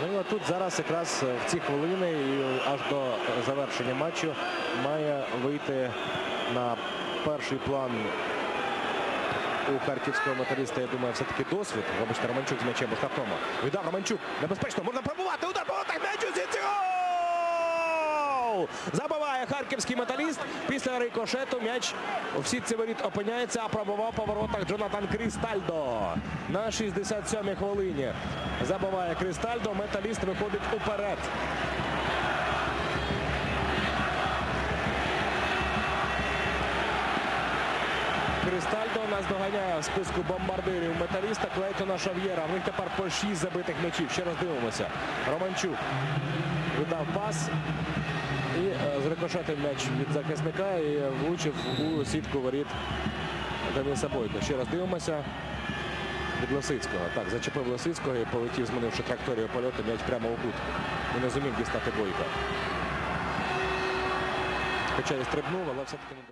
Ну і от тут зараз якраз в ці хвилини і аж до завершення матчу має вийти на перший план у харківського металіста, я думаю, все-таки досвід. Вибачте, Романчук з м'ячем у штрафному. Віддав Романчук. Небезпечно. Можна пробувати. Удар воротах. М'яч у. Гол! Забиває харківський металіст. Після рикошету м'яч в сітці воріт опиняється, а пробував по воротах Джонатан Крістальдо. На 67-й хвилині забиває Крістальдо. Металіст виходить уперед. Кристальдо нас доганяє в списку бомбардирів металіста Клейтона Шав'єра. В них тепер по 6 забитих м'ячів. Ще раз дивимося. Романчук видав пас зрикошетив м'яч від захисника і влучив у сітку воріт Дениса Бойко. Ще раз дивимося. Від Лисицького. Так, зачепив Лисицького і полетів, змінивши траєкторію польоту, м'яч прямо у кут. І не зумів дістати Бойко. Хоча і стрибнув, але все-таки не